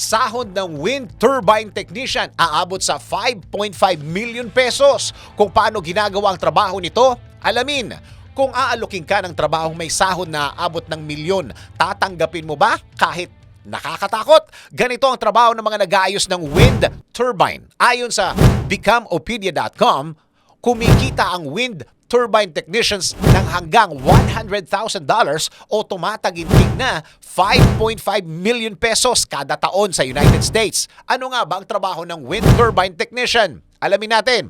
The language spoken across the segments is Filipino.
Sahod ng wind turbine technician aabot sa 5.5 million pesos. Kung paano ginagawa ang trabaho nito, alamin. Kung aalukin ka ng trabahong may sahod na aabot ng milyon, tatanggapin mo ba kahit nakakatakot? Ganito ang trabaho ng mga nag-aayos ng wind turbine. Ayon sa becomeopedia.com, kumikita ang wind turbine technicians ng hanggang $100,000 o tumataginting na 5.5 million pesos kada taon sa United States. Ano nga ba ang trabaho ng wind turbine technician? Alamin natin.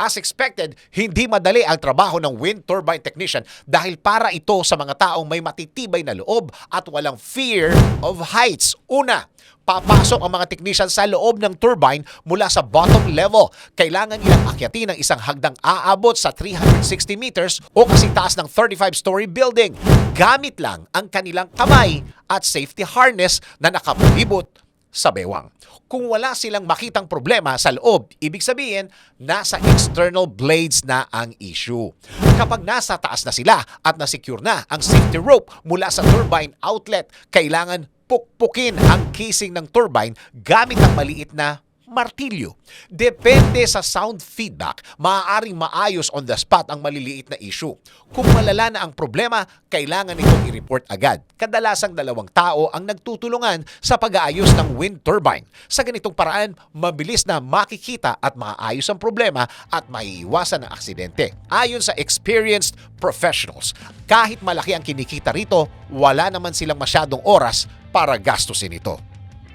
As expected, hindi madali ang trabaho ng wind turbine technician dahil para ito sa mga taong may matitibay na loob at walang fear of heights. Una, papasok ang mga technician sa loob ng turbine mula sa bottom level. Kailangan nilang akyatin ng isang hagdang aabot sa 360 meters o kasing taas ng 35-story building. Gamit lang ang kanilang kamay at safety harness na nakapalibot sa bewang. Kung wala silang makitang problema sa loob, ibig sabihin, nasa external blades na ang issue. Kapag nasa taas na sila at nasecure na ang safety rope mula sa turbine outlet, kailangan pukpukin ang casing ng turbine gamit ang maliit na martilyo. Depende sa sound feedback, maaaring maayos on the spot ang maliliit na issue. Kung malala na ang problema, kailangan itong i-report agad. Kadalasang dalawang tao ang nagtutulungan sa pag-aayos ng wind turbine. Sa ganitong paraan, mabilis na makikita at maayos ang problema at maiiwasan ang aksidente. Ayon sa experienced professionals, kahit malaki ang kinikita rito, wala naman silang masyadong oras para gastusin ito.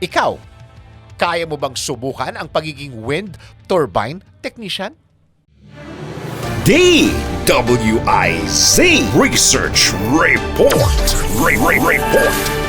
Ikaw, kaya mo bang subukan ang pagiging wind turbine technician? DWIZ Research Report. Re- Re- Report.